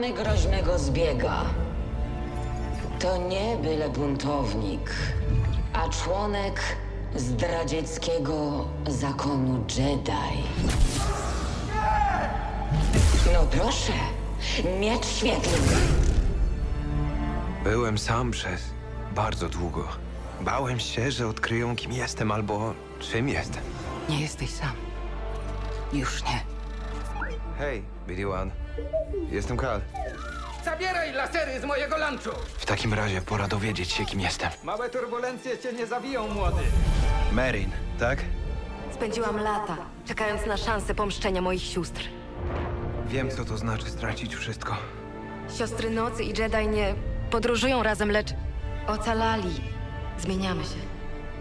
Mamy groźnego zbiega. To nie byle buntownik, a członek zdradzieckiego zakonu Jedi. No proszę, miecz świetlny. Byłem sam przez bardzo długo. Bałem się, że odkryją, kim jestem albo czym jestem. Nie jesteś sam. Już nie. Hej, Billy One. Jestem Kal. Zabieraj lasery z mojego lunchu! W takim razie pora dowiedzieć się, kim jestem. Małe turbulencje cię nie zabiją, młody. Merin, tak? Spędziłam lata, czekając na szansę pomszczenia moich sióstr. Wiem, co to znaczy stracić wszystko. Siostry Nocy i Jedi nie podróżują razem, lecz ocalali. Zmieniamy się.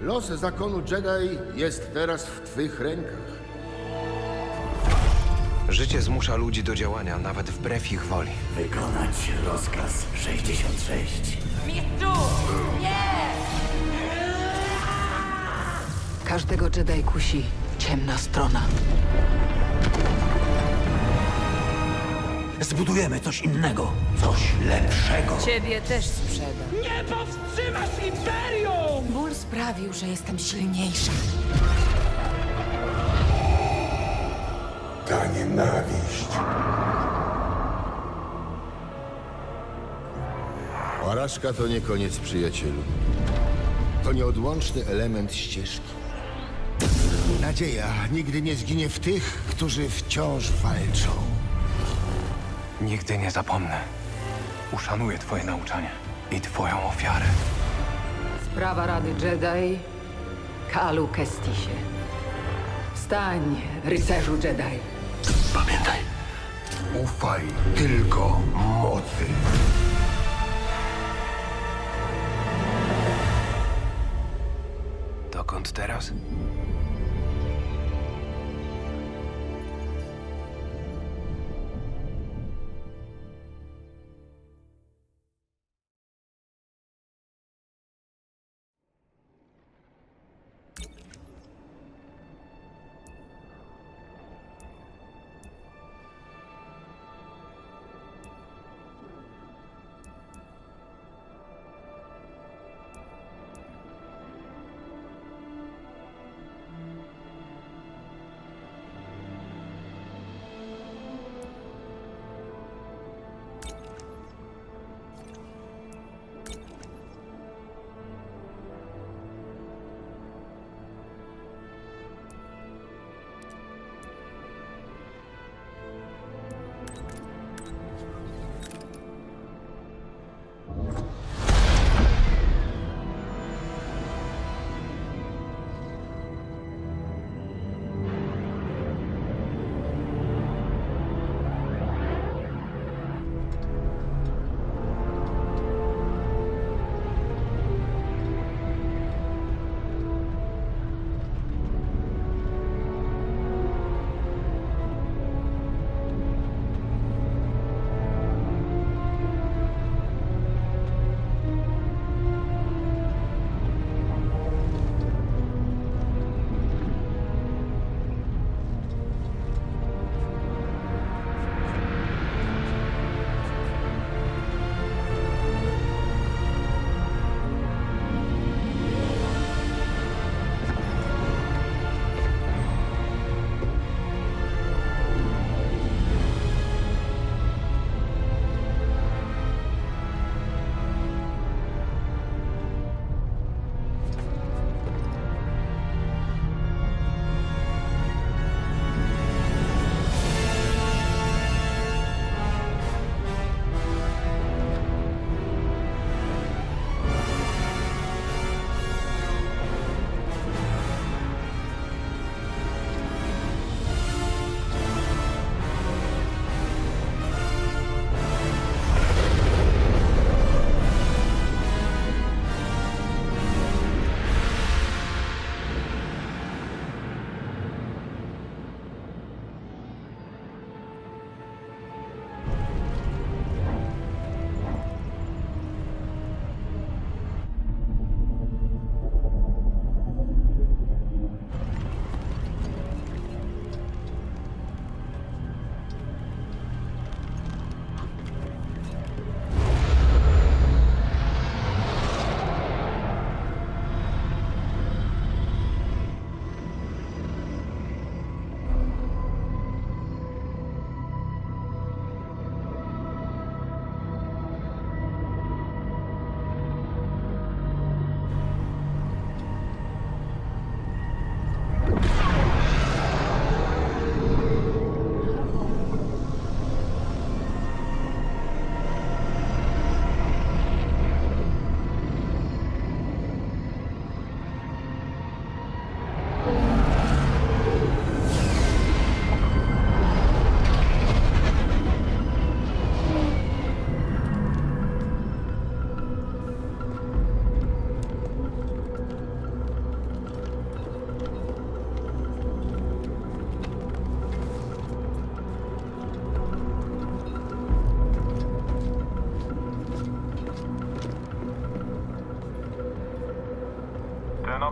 Los zakonu Jedi jest teraz w twych rękach. Życie zmusza ludzi do działania, nawet wbrew ich woli. Wykonać rozkaz 66. Każdego Jedi kusi ciemna strona. Zbudujemy coś innego, coś lepszego. Ciebie też sprzedam. Nie powstrzymasz Imperium! Ból sprawił, że jestem silniejsza. Ta nienawiść. Porażka to nie koniec, przyjacielu. To nieodłączny element ścieżki. Nadzieja nigdy nie zginie w tych, którzy wciąż walczą. Nigdy nie zapomnę. Uszanuję twoje nauczanie i twoją ofiarę. Sprawa Rady Jedi. Kalu Kestisie. Wstań, rycerzu Jedi. Pamiętaj, Ufaj tylko mocy. Dokąd teraz?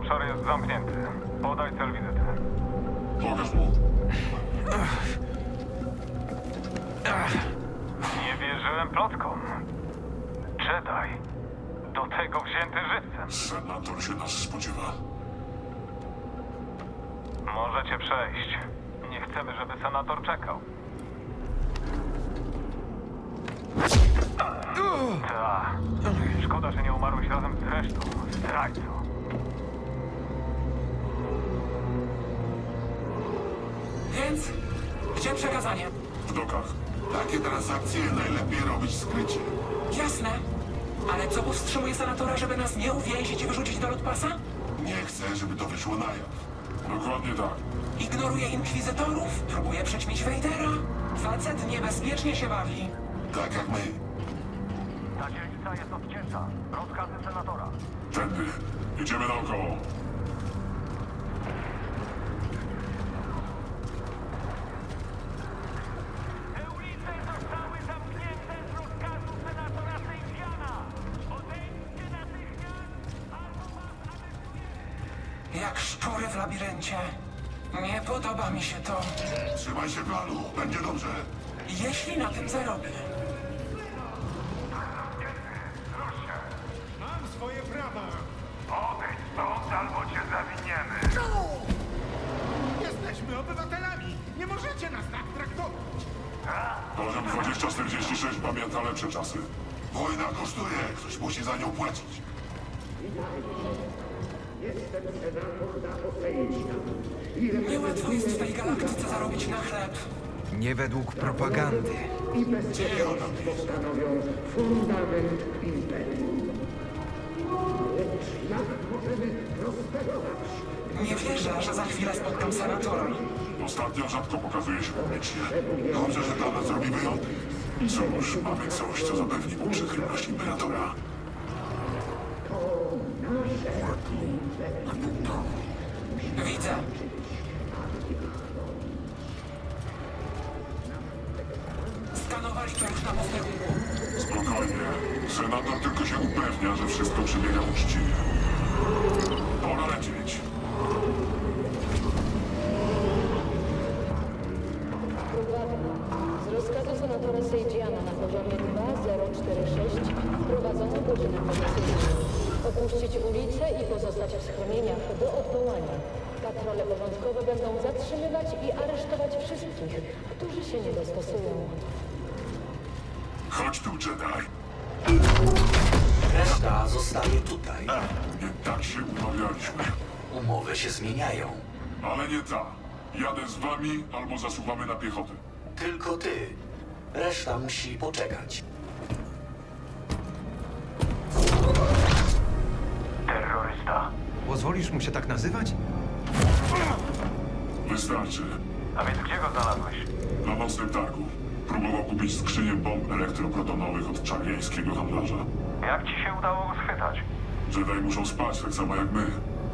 Obszar jest zamknięty. Podaj cel wizyty. Pokaż mu. Nie wierzyłem plotkom. Jedi. Do tego wzięty żywcem. Senator się nas spodziewa. Możecie przejść. Nie chcemy, żeby senator czekał. Ta. Szkoda, że nie umarłeś razem z resztą. Zdrajco. Gdzie przekazanie? W dokach. Takie transakcje najlepiej robić skrycie. Jasne. Ale co powstrzymuje senatora, żeby nas nie uwięzić i wyrzucić do lotpasa? Nie chcę, żeby to wyszło na jaw. Dokładnie tak. Ignoruje inkwizytorów, próbuje przećmić Wejdera. Facet niebezpiecznie się bawi. Tak jak my. Ta dzielnica jest odcięta. Rozkazy senatora. Tędy. Idziemy naokoło. Pamięta lepsze czasy. Wojna kosztuje. Ktoś musi za nią płacić. Niełatwo jest w tej galaktyce zarobić na chleb. Nie według propagandy. Nie wierzę, że za chwilę spotkam senatora. Ostatnio rzadko pokazuje się publicznie. Dobrze, że dla nas zrobi wyjątek. Cóż, mamy coś, co zapewni mu przychylność imperatora. Widzę. Skanowali już na posterunku. Spokojnie. Senator tylko się upewnia, że wszystko przebiega uczciwie. Policyjną. Opuścić ulicę i pozostać w schronieniach do odwołania. Patrole porządkowe będą zatrzymywać i aresztować wszystkich, którzy się nie dostosują. Chodź tu, Jedi. Reszta zostaje tutaj. Nie tak się umawialiśmy. Umowy się zmieniają. Ale nie ta. Jadę z wami albo zasuwamy na piechotę. Tylko ty. Reszta musi poczekać. Terrorysta. Pozwolisz mu się tak nazywać? Wystarczy. A więc gdzie go znalazłeś? Na nocnym targu. Próbował kupić skrzynię bomb elektroprotonowych od czarnieńskiego handlarza. Jak ci się udało go schwytać? Jedi muszą spać tak samo jak my.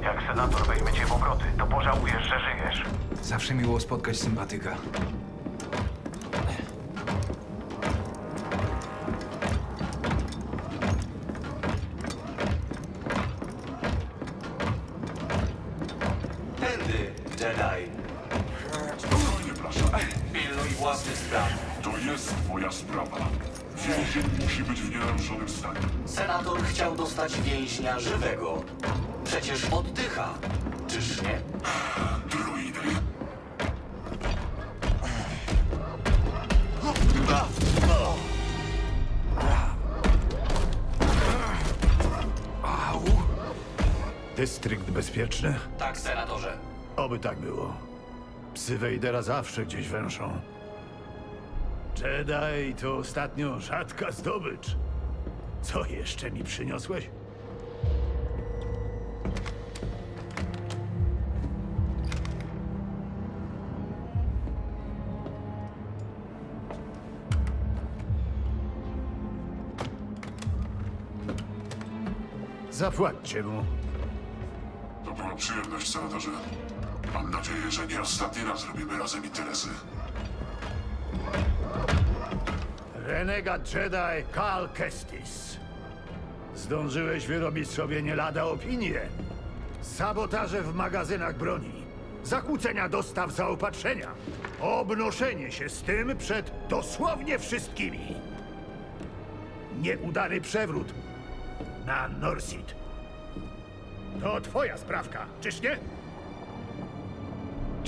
Jak senator weźmie cię w obroty, to pożałujesz, że żyjesz. Zawsze miło spotkać sympatyka. Jedi. Spokojnie, Blasza. Pilnuj własnych spraw. To jest moja sprawa. Więzień musi być w nienaruszonym stanie. Senator chciał dostać więźnia żywego. Przecież oddycha. Czyż nie? Druidy. Dystrykt bezpieczny? Tak, senatorze. Oby tak było. Psy Wejdera zawsze gdzieś węszą. Jedi to ostatnio rzadka zdobycz. Co jeszcze mi przyniosłeś? Zapłaćcie mu. To była przyjemność, senatorze. Mam nadzieję, że nie ostatni raz robimy razem interesy. Renegat Jedi Cal Kestis. Zdążyłeś wyrobić sobie nie lada opinię. Sabotaże w magazynach broni. Zakłócenia dostaw zaopatrzenia. Obnoszenie się z tym przed dosłownie wszystkimi. Nieudany przewrót na Norsid. To twoja sprawka, czyż nie?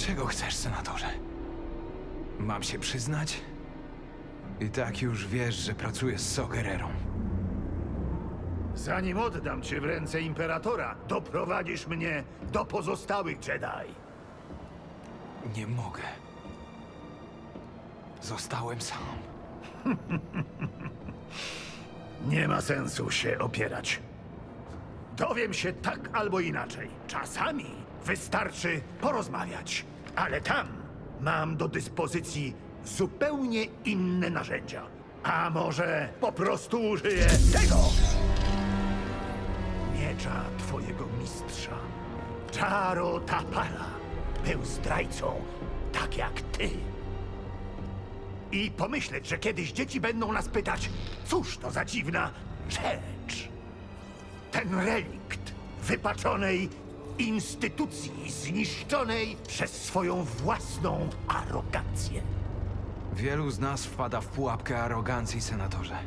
Czego chcesz, senatorze? Mam się przyznać? I tak już wiesz, że pracuję z Sogererą. Zanim oddam cię w ręce Imperatora, doprowadzisz mnie do pozostałych Jedi. Nie mogę. Zostałem sam. Nie ma sensu się opierać. Dowiem się tak albo inaczej. Czasami wystarczy porozmawiać, ale tam mam do dyspozycji zupełnie inne narzędzia. A może po prostu użyję tego? Miecza twojego mistrza. Czaro Tapala był zdrajcą, tak jak ty. I pomyśleć, że kiedyś dzieci będą nas pytać, cóż to za dziwna rzecz. Ten relikt wypaczonej instytucji zniszczonej przez swoją własną arogancję. Wielu z nas wpada w pułapkę arogancji, senatorze.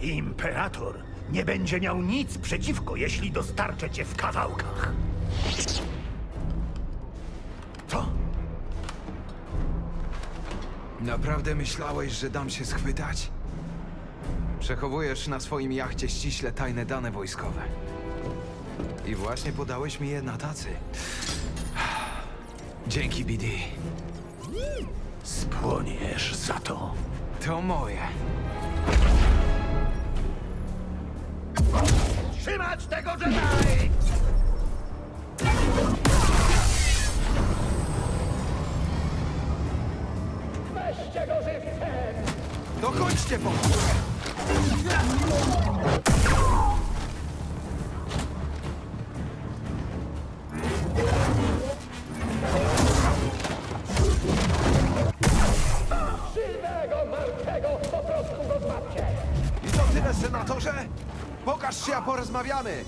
Imperator nie będzie miał nic przeciwko, jeśli dostarczę cię w kawałkach. Co? Naprawdę myślałeś, że dam się schwytać? Przechowujesz na swoim jachcie ściśle tajne dane wojskowe. I właśnie podałeś mi je na tacy. Dzięki, BD. Spłoniesz za to. To moje. Trzymać tego Jedi! Weźcie go żywcem! Dokończcie po się, a porozmawiamy!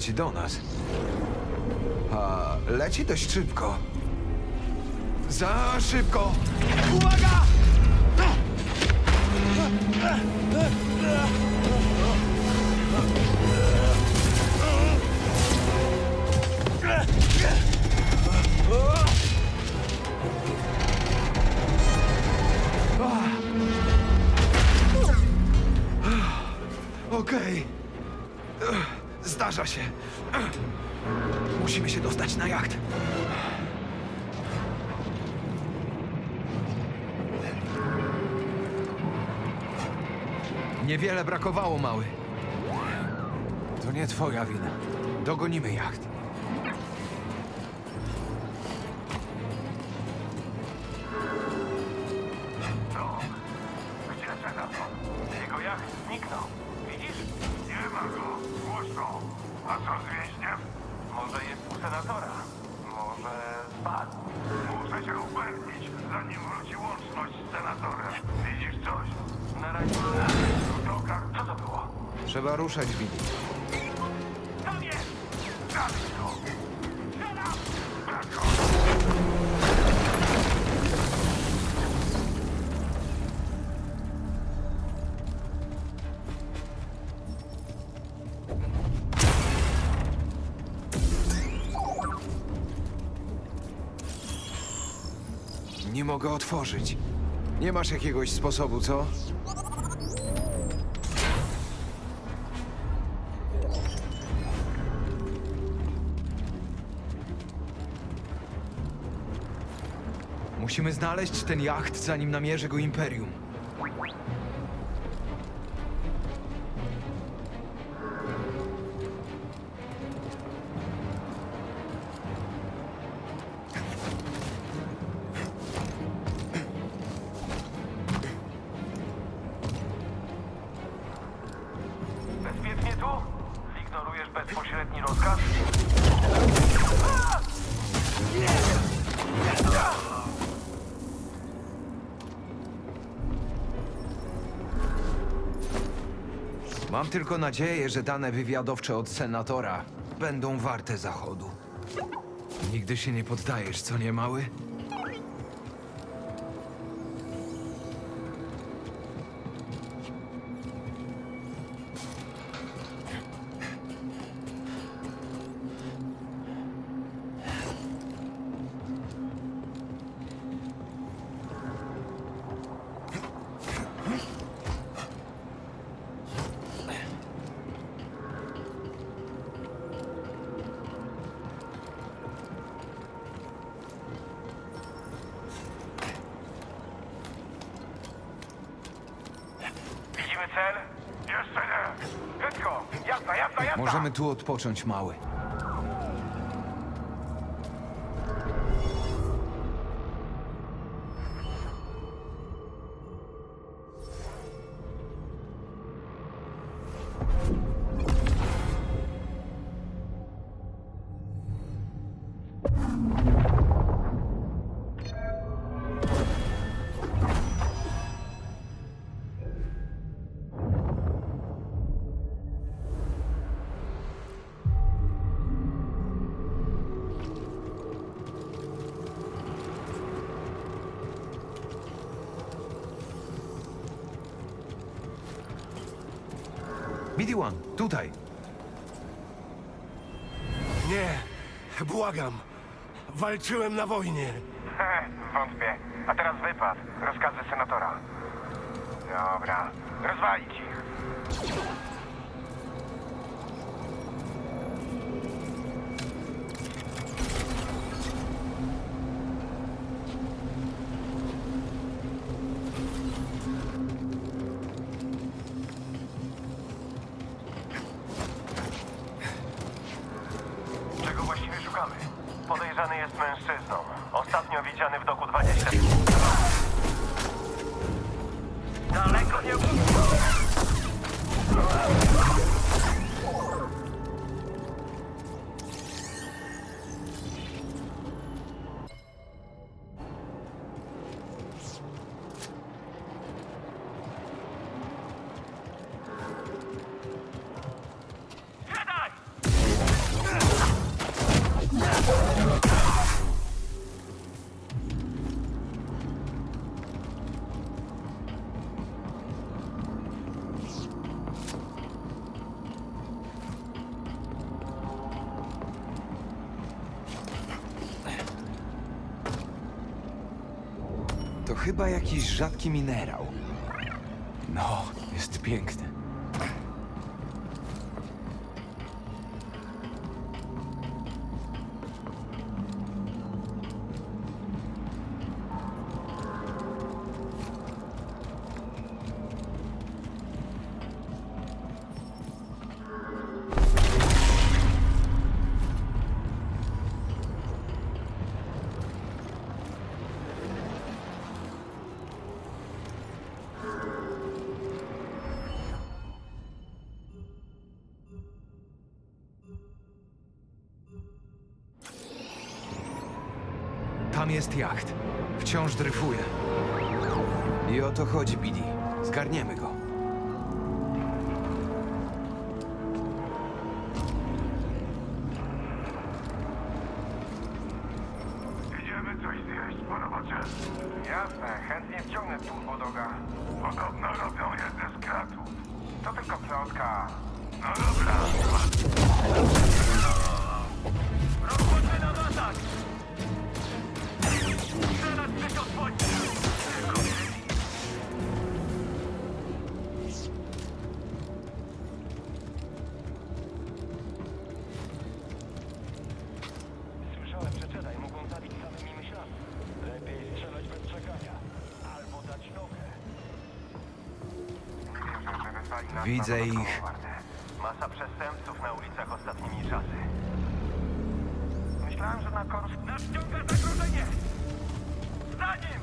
Leci do nas. A leci dość szybko. Za szybko! Uwaga! Brakowało, mały. To nie twoja wina. Dogonimy jacht. Gdzie senator? Jego jacht zniknął. Widzisz? Nie ma go. Głośno. A co z więźniem? Może jest u senatora. Trzeba ruszać, Billy. Nie mogę otworzyć. Nie masz jakiegoś sposobu, co? Musimy znaleźć ten jacht, zanim namierzy go Imperium. Tylko nadzieję, że dane wywiadowcze od senatora będą warte zachodu. Nigdy się nie poddajesz, co nie mały? Tu odpocząć, mały. Tutaj. Nie, błagam. Walczyłem na wojnie. Wątpię. A teraz wypad. Rozkazy senatora. Dobra. Rozwalić ich. Chyba jakiś rzadki minerał. No, jest piękny. Tam jest jacht. Wciąż dryfuje. I o to chodzi, Billy. Zgarniemy go. Idziemy coś zjeść po robocie. Jasne, chętnie wciągnę turbodoga. Podobno robią jedne z kratów. To tylko plotka. No dobra. Widzę ich. Masa przestępców na ulicach ostatnimi czasy. Myślałem, że na zagrożenie! Za nim!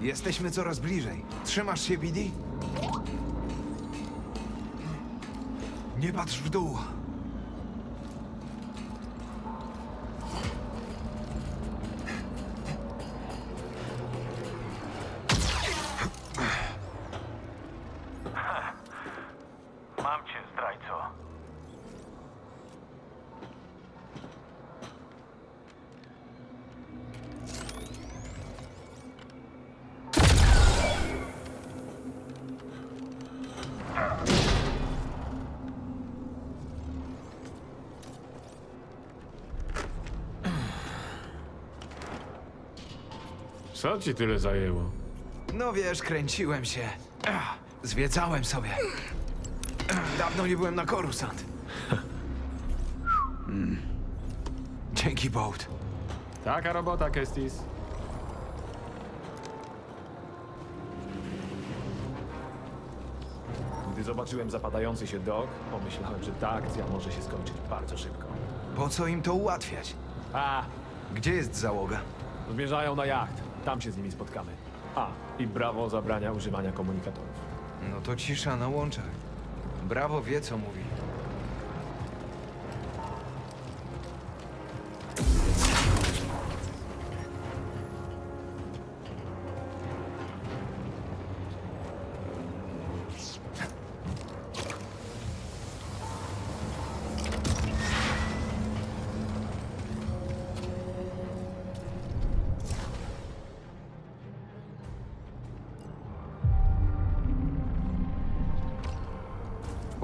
Jesteśmy coraz bliżej. Trzymasz się, Bidi? Nie patrz w dół. Co ci tyle zajęło? No wiesz, kręciłem się. Ach, Zwiedzałem sobie. Ach, Dawno nie byłem na Korusant. Mm. Dzięki, Boat. Taka robota, Kestis. Gdy zobaczyłem zapadający się dok, pomyślałem, że ta akcja może się skończyć bardzo szybko. Po co im to ułatwiać? A, Gdzie jest załoga? zmierzają na jacht. Tam się z nimi spotkamy. A, i brawo zabrania używania komunikatorów. No to cisza na łączach. Brawo wie, co mówi.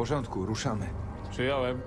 Porządku, ruszamy. Przyjąłem.